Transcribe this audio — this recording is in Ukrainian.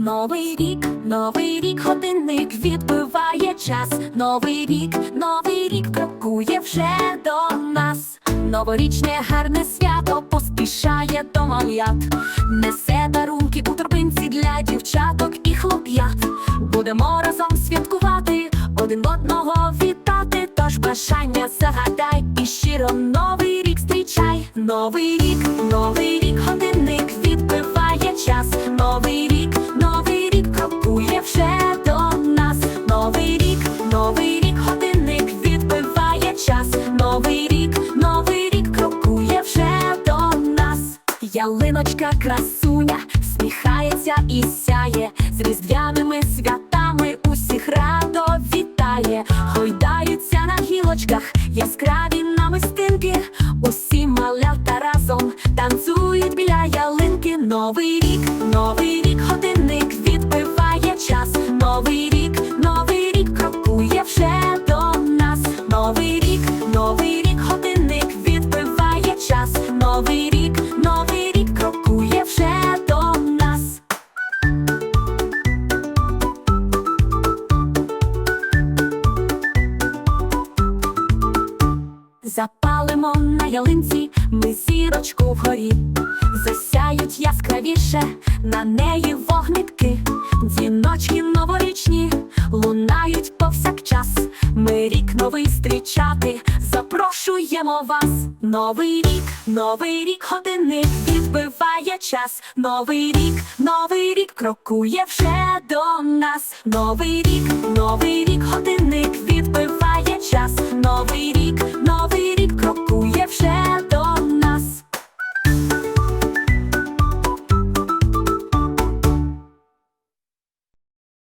Новий рік, новий рік, годинник відбиває час. Новий рік, новий рік крокує вже до нас. Новорічне гарне свято поспішає до малят. Несе дарунки у торбинці для дівчаток і хлоп'ят. Будемо разом святкувати, один одного вітати. Тож бажання загадай і щиро новий рік зустрічай. Новий рік, новий рік, Ялиночка красуня, сміхається і сяє, з різдвяними святами усіх радо вітає, гойдаються на гілочках, яскраві намистинки, усі малята разом танцюють біля ялинки. Новий рік, новий рік, Запалимо на ялинці ми зірочку вгорі, засяють яскравіше на неї вогнитки, дзвіночки новорічні лунають повсякчас. Ми рік новий зустрічати, запрошуємо вас. Новий рік, новий рік, годинник відбиває час. Новий рік, новий рік крокує вже до нас. Новий рік, новий рік, годинник відбиває